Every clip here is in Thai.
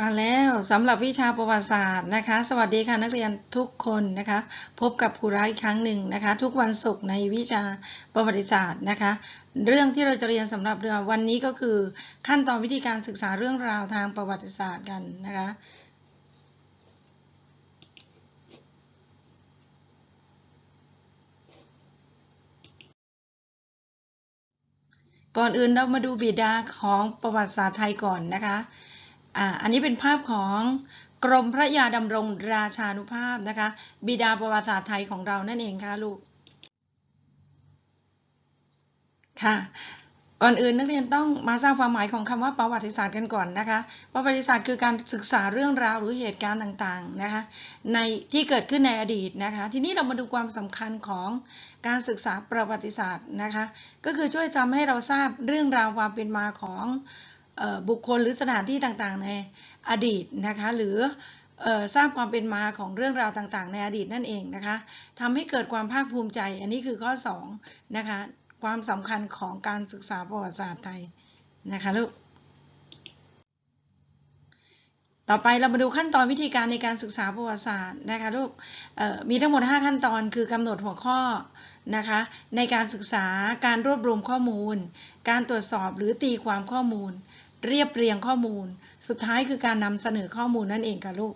มาแล้วสำหรับวิชาประวัติศาสตร์นะคะ สวัสดีค่ะนักเรียนทุกคนนะคะ พบกับครูรักอีกครั้งหนึ่งนะคะ ทุกวันศุกร์ในวิชาประวัติศาสตร์นะคะ เรื่องที่เราจะเรียนสำหรับเรื่องวันนี้ก็คือ ขั้นตอนวิธีการศึกษาเรื่องราวทางประวัติศาสตร์กันนะคะก่อนอื่นเรามาดูบิดาของประวัติศาสตร์ไทยก่อนนะคะ อ่าอันนี้เป็นภาพของกรมพระยาดำรงราชานุภาพนะคะ บิดาประวัติศาสตร์ไทยของเรานั่นเองค่ะลูก ค่ะก่อนอื่นนักเรียนต้องมาทราบความหมายของคำว่าประวัติศาสตร์กันก่อนนะคะ ประวัติศาสตร์คือการศึกษาเรื่องราวหรือเหตุการณ์ต่างๆนะคะในที่เกิดขึ้นในอดีตนะคะ ทีนี้เรามาดูความสำคัญของการศึกษาประวัติศาสตร์นะคะ ก็คือช่วยทำให้เราทราบเรื่องราวความเป็นมาของ บุคคลหรือสถานที่ต่างๆ ในอดีตนะคะหรืออ่อทราบความเป็นมาของเรื่องราวต่างๆ ในอดีตนั่นเองนะคะทำให้เกิดความภาคภูมิใจ อันนี้คือข้อ2นะคะความสำคัญของการศึกษาประวัติศาสตร์ไทยนะคะลูก ต่อไปเรามาดูขั้นตอนวิธีการในการศึกษาประวัติศาสตร์นะคะลูกมีทั้งหมด 5 ขั้นตอนคือกำหนดหัวข้อนะคะในการศึกษาการรวบรวมข้อมูล การตรวจสอบหรือตีความข้อมูล เรียบเรียงข้อมูล สุดท้ายคือการนำเสนอข้อมูลนั่นเองค่ะลูก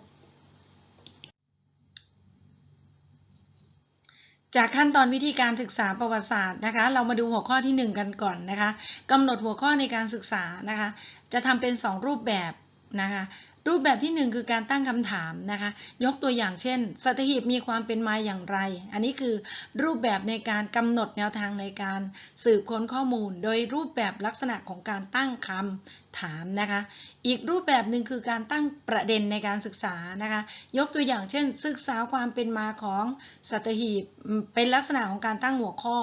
จากขั้นตอนวิธีการศึกษาประวัติศาสตร์นะคะเรามาดูหัวข้อที่ 1 กันก่อนนะคะกำหนดหัวข้อในการศึกษานะคะจะทำเป็น 2 รูปแบบนะคะรูปแบบที่ 1 คือการตั้งคำถามนะคะ ยกตัวอย่างเช่นสัตหีบมีความเป็นมาอย่างไร อันนี้คือรูปแบบในการกำหนดแนวทางในการสืบค้นข้อมูล โดยรูปแบบลักษณะของการตั้งคำถามนะคะ อีกรูปแบบหนึ่งคือการตั้งประเด็นในการศึกษานะคะ ยกตัวอย่างเช่น ศึกษาความเป็นมาของสัตหีบเป็นลักษณะของการตั้งหัวข้อ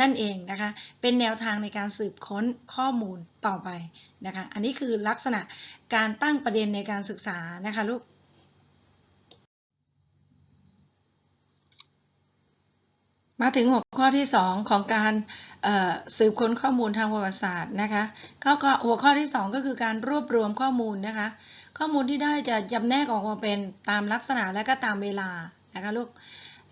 นั่นเองนะคะ เป็นแนวทางในการสืบค้นข้อมูลต่อไปนะคะ อันนี้คือลักษณะการตั้งประเด็นในการศึกษานะคะลูกมาถึงหัวข้อที่ 2 ของการสืบค้นข้อมูลทางประวัติศาสตร์นะคะข้อก็หัวข้อที่ 2 ก็คือการรวบรวมข้อมูลนะคะ ข้อมูลที่ได้จะจำแนกออกมาเป็นตามลักษณะและก็ตามเวลานะคะลูก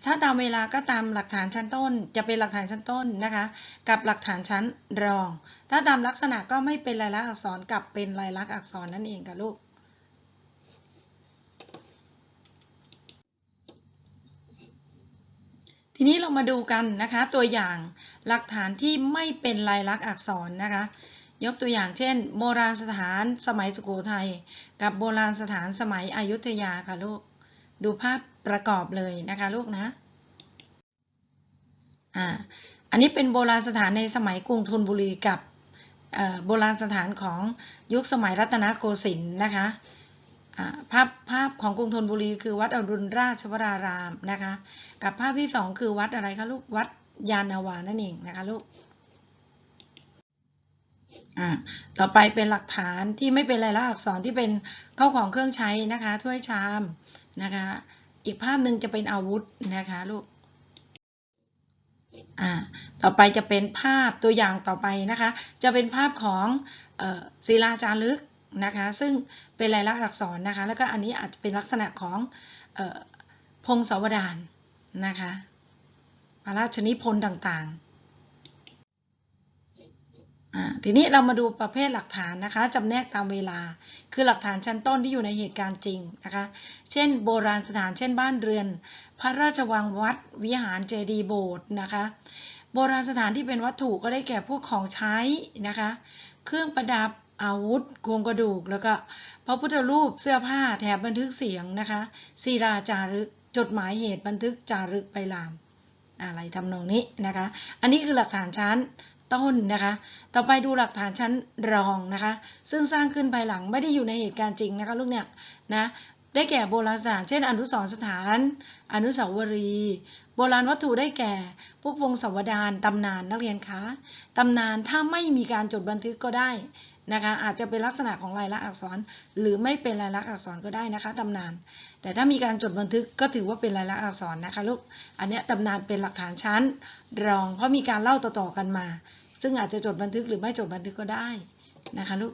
ถ้าตามเวลาก็ตามหลักฐานชั้นต้น จะเป็นหลักฐานชั้นต้นนะคะ กับหลักฐานชั้นรอง ถ้าตามลักษณะก็ไม่เป็นลายลักษณ์อักษรกับเป็นลายลักษณ์อักษรนั่นเองค่ะลูก ทีนี้เรามาดูกันนะคะ ตัวอย่างหลักฐานที่ไม่เป็นลายลักษณ์อักษรนะคะ ยกตัวอย่างเช่น โบราณสถานสมัยสุโขทัยกับโบราณสถานสมัยอยุธยาค่ะลูก ดูภาพประกอบเลยนะคะลูกนะอ่าอันนี้เป็นโบราณสถานในสมัยกรุงธนบุรีกับโบราณสถานของยุคสมัยรัตนโกสินทร์นะคะ ภาพภาพของกรุงธนบุรีคือวัดอรุณราชวรารามนะคะ กับภาพที่สองคือวัดอะไรคะลูกวัดยานาวานั่นเองนะคะลูกอ่าต่อไปเป็นหลักฐานที่ไม่เป็นลายลักษณ์อักษรที่เป็นเข้าของเครื่องใช้นะคะถ้วยชามนะคะ อีกภาพหนึ่งจะเป็นอาวุธนะคะลูกอ่าต่อไปจะเป็นภาพตัวอย่างต่อไปนะคะ จะเป็นภาพของออศิลาจารึก นะคะ ซึ่งเป็นลายลักษณ์อักษรนะคะ แล้วก็อันนี้อาจจะเป็นลักษณะของออพงศาวดารนะคะพระราชนิพนธ์ต่างๆอ่าทีนี้เรามาดูประเภทหลักฐานนะคะจำแนกตามเวลา คือหลักฐานชั้นต้นที่อยู่ในเหตุการณ์จริงนะคะ เช่น โบราณสถาน เช่น บ้านเรือน พระราชวังวัด วิหารเจดีย์โบสถ์นะคะ โบราณสถานที่เป็นวัตถุก็ได้แก่พวกของใช้นะคะ เครื่องประดับ อาวุธโครงกระดูก แล้วก็พระพุทธรูปเสื้อผ้าแถบบันทึกเสียงนะคะศิลาจารึกจดหมายเหตุบันทึกจารึกไปลาน อะไรทำนองนี้นะคะ อันนี้คือหลักฐานชั้นต้นนะคะ ต่อไปดูหลักฐานชั้นรองนะคะ ซึ่งสร้างขึ้นภายหลังไม่ได้อยู่ในเหตุการณ์จริงนะคะลูกเนี่ยนะ ได้แก่โบราณสถาน เช่น อนุสรสถาน อนุสาวรีย์ โบราณวัตถุได้แก่พวกวงศาวดารตำนานนักเรียนคะตำนานถ้าไม่มีการจดบันทึกก็ได้นะคะอาจจะเป็นลักษณะของลายลักษณ์อักษร หรือไม่เป็นลายลักษณ์อักษรก็ได้นะคะตำนาน แต่ถ้ามีการจดบันทึกก็ถือว่าเป็นลายลักษณ์อักษรนะคะลูกอันนี้ตำนานเป็นหลักฐานชั้น รองเพราะมีการเล่าต่อๆกันมา ซึ่งอาจจะจดบันทึกหรือไม่จดบันทึกก็ได้นะคะลูก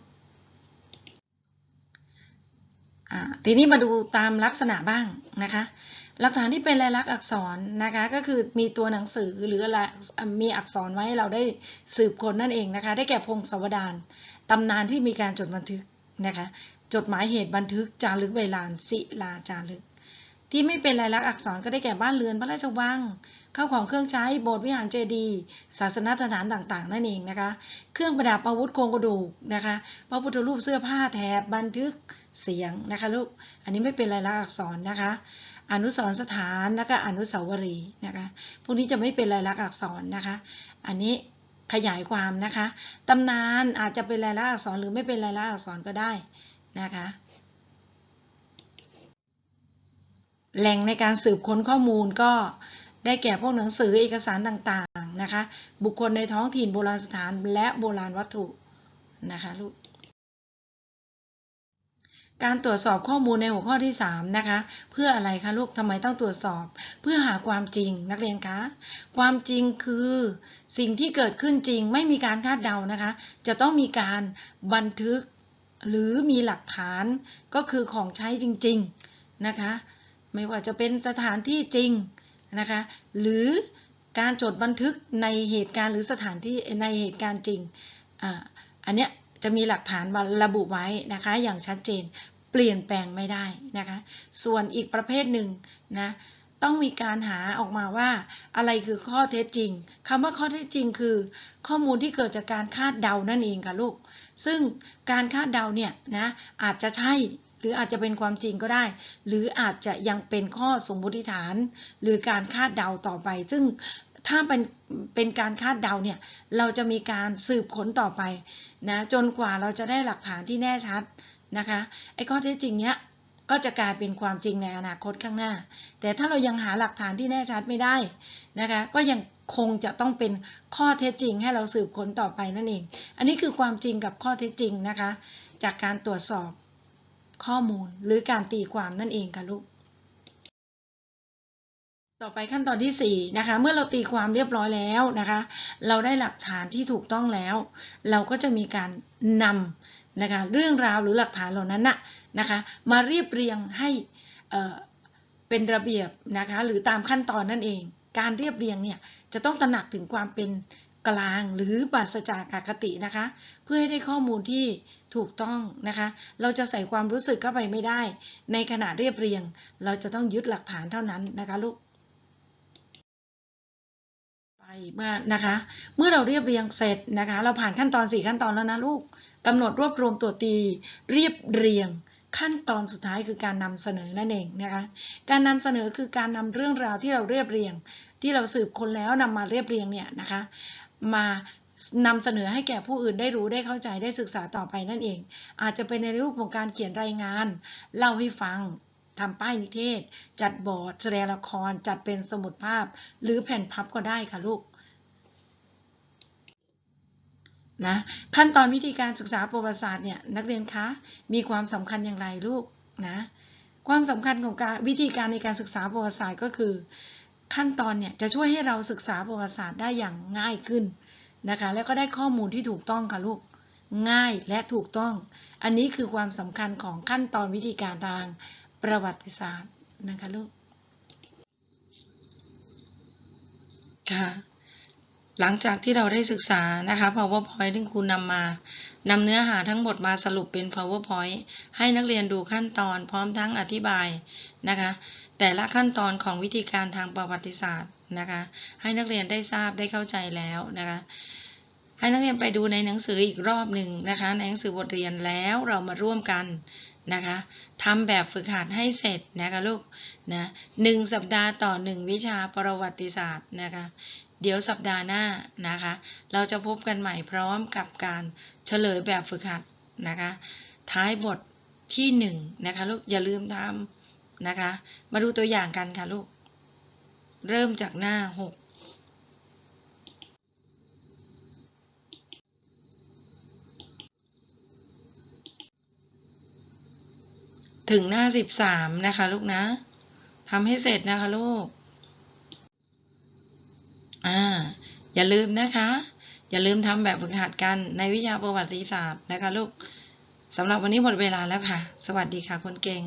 ทีนี้มาดูตามลักษณะบ้างนะคะ หลักฐานที่เป็นลายลักษณ์อักษรนะคะ ก็คือมีตัวหนังสือหรืออะไรมีอักษรไว้ให้เราได้สืบค้นนั่นเองนะคะ ได้แก่พงศาวดารตำนานที่มีการจดบันทึกนะคะ จดหมายเหตุบันทึกจารึกใบลานศิลาจารึก ที่ไม่เป็นลายลักษณ์อักษรก็ได้แก่บ้านเรือนพระราชวังข้าวของเครื่องใช้โบสถ์วิหารเจดีย์ศาสนสถานต่างๆ นั่นเองนะคะ เครื่องประดับอาวุธโครงกระดูกนะคะพระพุทธรูปเสื้อผ้าแถบบันทึกเสียงนะคะลูกอันนี้ไม่เป็นลายลักษณ์อักษรนะคะ อนุสรสถานแล้วก็อนุสาวรีย์นะคะพวกนี้จะไม่เป็นลายลักษณ์อักษรนะคะ อันนี้ขยายความนะคะตำนานอาจจะเป็นลายลักษณ์อักษรหรือไม่เป็นลายลักษณ์อักษรก็ได้นะคะ แหล่งในการสืบค้นข้อมูลก็ได้แก่พวกหนังสือเอกสารต่างๆนะคะ บุคคลในท้องถิ่นโบราณสถานและโบราณวัตถุนะคะลูกการตรวจสอบข้อมูลในหัวข้อที่ 3 นะคะ เพื่ออะไรคะลูกทำไมต้องตรวจสอบ เพื่อหาความจริงนักเรียนคะ ความจริงคือสิ่งที่เกิดขึ้นจริงไม่มีการคาดเดานะคะ จะต้องมีการบันทึกหรือมีหลักฐานก็คือของใช้จริง ๆนะคะ ไม่ว่าจะเป็นสถานที่จริงนะคะหรือการจดบันทึกในเหตุการณ์หรือสถานที่ในเหตุการณ์จริงออันเนี้ยจะมีหลักฐานระบุไว้นะคะอย่างชัดเจนเปลี่ยนแปลงไม่ได้นะคะส่วนอีกประเภทหนึ่งนะต้องมีการหาออกมาว่าอะไรคือข้อเท็จจริงคำว่าข้อเท็จจริงคือ ข้อมูลที่เกิดจากการคาดเดานั่นเองค่ะลูก ซึ่งการคาดเดาเนี่ยนะอาจจะใช่ รืออาจจะเป็นความจริงก็ได้ หรืออาจจะยังเป็นข้อสมมติฐาน หรือการคาดเดาต่อไป ซึ่งถ้าเป็นเป็นการคาดเดาเนี่ยเราจะมีการสืบค้นต่อไปนะจนกว่าเราจะได้หลักฐานที่แน่ชัดนะคะไอ้ข้อเท็จจริงเนี้ยก็จะกลายเป็นความจริงในอนาคตข้างหน้า แต่ถ้าเรายังหาหลักฐานที่แน่ชัดไม่ได้นะคะก็ยังคงจะต้องเป็นข้อเท็จจริงให้เราสืบค้นต่อไปนั่นเอง อันนี้คือความจริงกับข้อเท็จจริงนะคะ จากการตรวจสอบ ข้อมูลหรือการตีความนั่นเองค่ะลูก ต่อไปขั้นตอนที่4นะคะ เมื่อเราตีความเรียบร้อยแล้วนะคะ เราได้หลักฐานที่ถูกต้องแล้ว เราก็จะมีการนำนะคะเรื่องราวหรือหลักฐานเหล่านั้นนะนะคะ มาเรียบเรียงให้เเป็นระเบียบนะคะ หรือตามขั้นตอนนั่นเอง การเรียบเรียงเนี่ยจะต้องตระหนักถึงความเป็น กลางหรือปราศจากอคตินะคะ เพื่อให้ได้ข้อมูลที่ถูกต้องนะคะ เราจะใส่ความรู้สึกเข้าไปไม่ได้ ในขณะเรียบเรียง เราจะต้องยึดหลักฐานเท่านั้นนะคะลูกไปเมื่อนะคะ เมื่อเราเรียบเรียงเสร็จนะคะ เราผ่านขั้นตอน 4 ขั้นตอนแล้วนะลูกกำหนดรวบรวมตัวตี เรียบเรียงขั้นตอนสุดท้ายคือการนำเสนอนั่นเองนะคะ การนำเสนอคือการนำเรื่องราวที่เราเรียบเรียง ที่เราสืบค้นแล้วนำมาเรียบเรียงเนี่ยนะคะ มานำเสนอให้แก่ผู้อื่นได้รู้ได้เข้าใจได้ศึกษาต่อไปนั่นเอง อาจจะเป็นในรูปของการเขียนรายงาน เล่าให้ฟังทำป้ายนิเทศ จัดบอร์ดแสดงละคร จัดเป็นสมุดภาพ หรือแผ่นพับก็ได้ค่ะลูกนะขั้นตอนวิธีการศึกษาประวัติศาสตร์เนี่ยนักเรียนคะมีความสำคัญอย่างไรลูกนะความสำคัญของการวิธีการในการศึกษาประวัติศาสตร์ก็คือ ขั้นตอนเนี่ยจะช่วยให้เราศึกษาประวัติศาสตร์ได้อย่างง่ายขึ้นนะคะ แล้วก็ได้ข้อมูลที่ถูกต้องค่ะลูกง่ายและถูกต้อง อันนี้คือความสำคัญของขั้นตอนวิธีการทางประวัติศาสตร์นะคะลูกค่ะหลังจากที่เราได้ศึกษานะคะ powerpoint ที่ครูนำมานำเนื้อหาทั้งหมดมาสรุปเป็น powerpoint ให้นักเรียนดูขั้นตอนพร้อมทั้งอธิบายนะคะ แต่ละขั้นตอนของวิธีการทางประวัติศาสตร์นะคะ ให้นักเรียนได้ทราบได้เข้าใจแล้วนะคะ ให้นักเรียนไปดูในหนังสืออีกรอบหนึ่งนะคะ ในหนังสือบทเรียนแล้วเรามาร่วมกันนะคะทำแบบฝึกหัดให้เสร็จนะคะลูกนะหนึ่งสัปดาห์ต่อหนึ่งวิชาประวัติศาสตร์นะคะ เดี๋ยวสัปดาห์หน้านะคะ เราจะพบกันใหม่พร้อมกับการเฉลยแบบฝึกหัดนะคะ ท้ายบทที่หนึ่งนะคะลูกอย่าลืมทำ นะคะ มาดูตัวอย่างกันค่ะลูก เริ่มจากหน้าหกถึงหน้าสิบสามนะคะ ลูกนะทำให้เสร็จนะคะลูก อ่า อย่าลืมนะคะ อย่าลืมทำแบบฝึกหัดกันในวิชาประวัติศาสตร์นะคะ ลูกสำหรับวันนี้หมดเวลาแล้วค่ะ สวัสดีค่ะคนเก่ง